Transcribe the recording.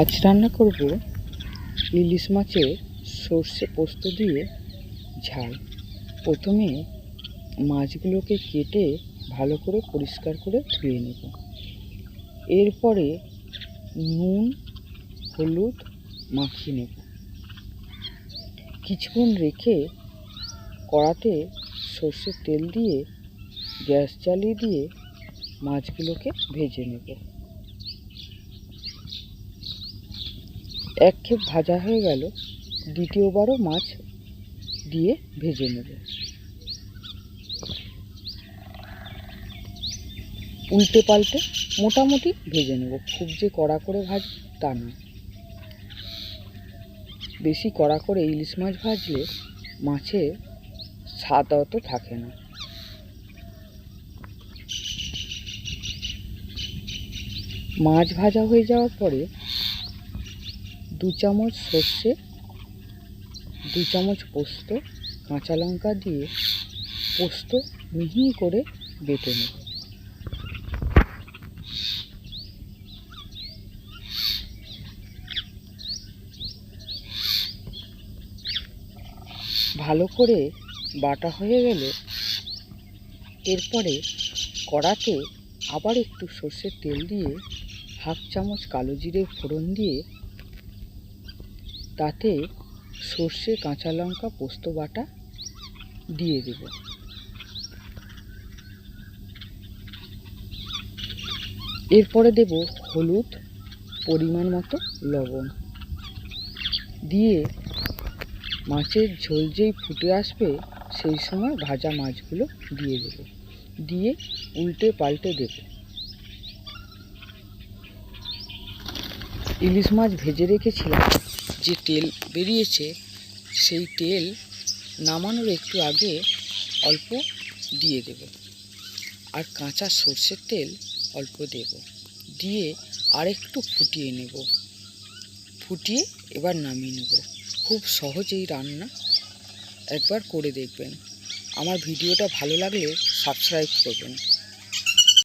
আজ রান্না করব ইলিশ মাছের সর্ষে পোস্ত দিয়ে ঝাল। প্রথমে মাছগুলোকে কেটে ভালো করে পরিষ্কার করে ধুয়ে নেব। এরপরে নুন, হলুদ মাখিয়ে নেব। কিছুক্ষণ রেখে কড়াতে সর্ষের তেল দিয়ে গ্যাস জ্বালিয়ে দিয়ে মাছগুলোকে ভেজে নেব। এক ক্ষেপ ভাজা হয়ে গেল, দ্বিতীয়বারও মাছ দিয়ে ভেজে নেব। উল্টে পাল্টে মোটামুটি ভেজে নেব, খুব যে কড়া করে ভাজ তা না বেশি কড়া করে ইলিশ মাছ ভাজলে মাছের স্বাদ অত থাকে না। মাছ ভাজা হয়ে যাওয়ার পরে দু চামচ সর্ষে, দু চামচ পোস্ত, কাঁচা লঙ্কা দিয়ে পোস্ত মিহি করে বেটে নেব। ভালো করে বাটা হয়ে গেলে এরপরে কড়াতে আবার একটু সর্ষের তেল দিয়ে হাফ চামচ কালো জিরে ফোড়ন দিয়ে তাতে সর্ষে, কাঁচা লঙ্কা, পোস্ত বাটা দিয়ে দেব। এরপরে দেব হলুদ পরিমাণ মতো লবণ। দিয়ে মাছের ঝোল যেই ফুটে আসবে, সেই সময় ভাজা মাছগুলো দিয়ে দেব। দিয়ে উল্টে পাল্টে দেব। ইলিশ মাছ ভেজে রেখেছিলাম। যে তেল বেরিয়েছে, সেই তেল নামানোর একটু আগে অল্প দিয়ে দেব। আর কাঁচা সর্ষের তেল অল্প দেব। দিয়ে আরেকটু ফুটিয়ে নেব। ফুটিয়ে এবার নামিয়ে নেব। খুব সহজেই রান্না একবার করে দেখবেন। আমার ভিডিওটা ভালো লাগলে সাবস্ক্রাইব করবেন।